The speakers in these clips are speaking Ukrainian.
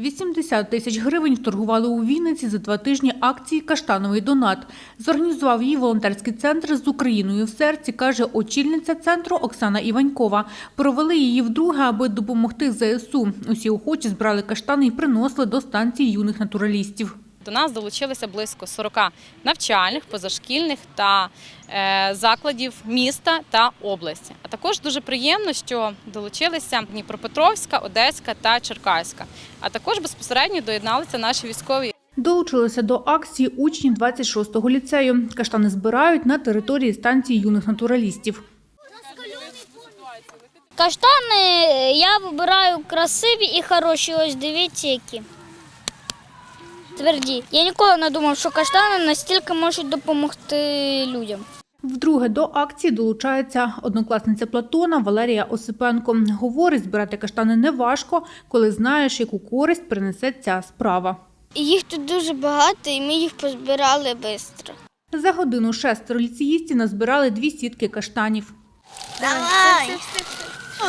80 тисяч гривень вторгували у Вінниці за два тижні акції «Каштановий донат». Зорганізував її волонтерський центр з Україною в серці, каже очільниця центру Оксана Іванькова. Провели її вдруге, аби допомогти ЗСУ. Усі охочі збрали каштани і приносили до станції юних натуралістів. До нас долучилися близько 40 навчальних, позашкільних та е, закладів міста та області. А також дуже приємно, що долучилися Дніпропетровська, Одеська та Черкаська. А також безпосередньо доєдналися наші військові. Долучилися до акції учні 26-го ліцею. Каштани збирають на території станції юних натуралістів. Каштани я вибираю красиві і хороші. Ось дивіться які. Тверді. Я ніколи не думав, що каштани настільки можуть допомогти людям. Вдруге до акції долучається однокласниця Платона Валерія Осипенко. Говорить, збирати каштани не важко, коли знаєш, яку користь принесе ця справа. Їх тут дуже багато, і ми їх позбирали швидко. За годину шестеро ліцеїстів назбирали дві сітки каштанів.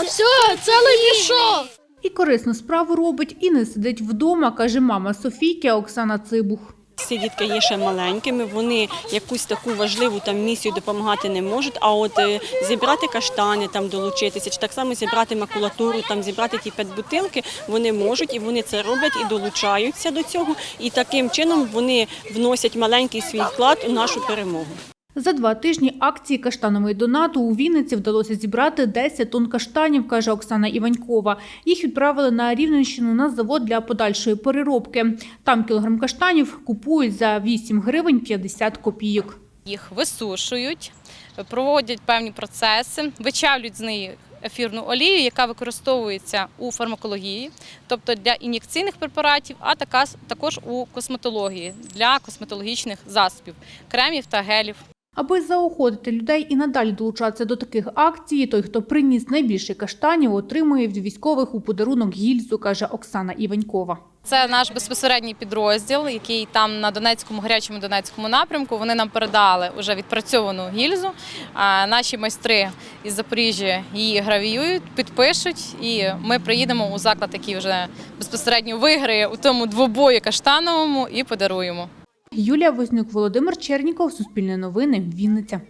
Все, цілий пішов. І корисну справу робить, і не сидить вдома, каже мама Софійки Оксана Цибух. Ці дітки є ще маленькими, вони якусь таку важливу там місію допомагати не можуть. А от е, зібрати каштани, там долучитися, чи так само зібрати макулатуру, там зібрати ті п'ятбутилки, вони можуть і вони це роблять і долучаються до цього. І таким чином вони вносять маленький свій вклад у нашу перемогу. За два тижні акції каштанової донату у Вінниці вдалося зібрати 10 тонн каштанів, каже Оксана Іванькова. Їх відправили на Рівненщину на завод для подальшої переробки. Там кілограм каштанів купують за 8 гривень 50 копійок. Їх висушують, проводять певні процеси, вичавлюють з неї ефірну олію, яка використовується у фармакології, тобто для ін'єкційних препаратів, а також у косметології для косметологічних засобів, кремів та гелів. Аби заохотити людей і надалі долучатися до таких акцій, той, хто приніс найбільше каштанів, отримує від військових у подарунок гільзу, каже Оксана Іванькова. Це наш безпосередній підрозділ, який там на Донецькому гарячому Донецькому напрямку. Вони нам передали вже відпрацьовану гільзу. А наші майстри із Запоріжжя її гравіюють, підпишуть, і ми приїдемо у заклад, який вже безпосередньо виграє у тому двобої каштановому і подаруємо. Юлія Вознюк, Володимир Черніков, Суспільне новини, Вінниця.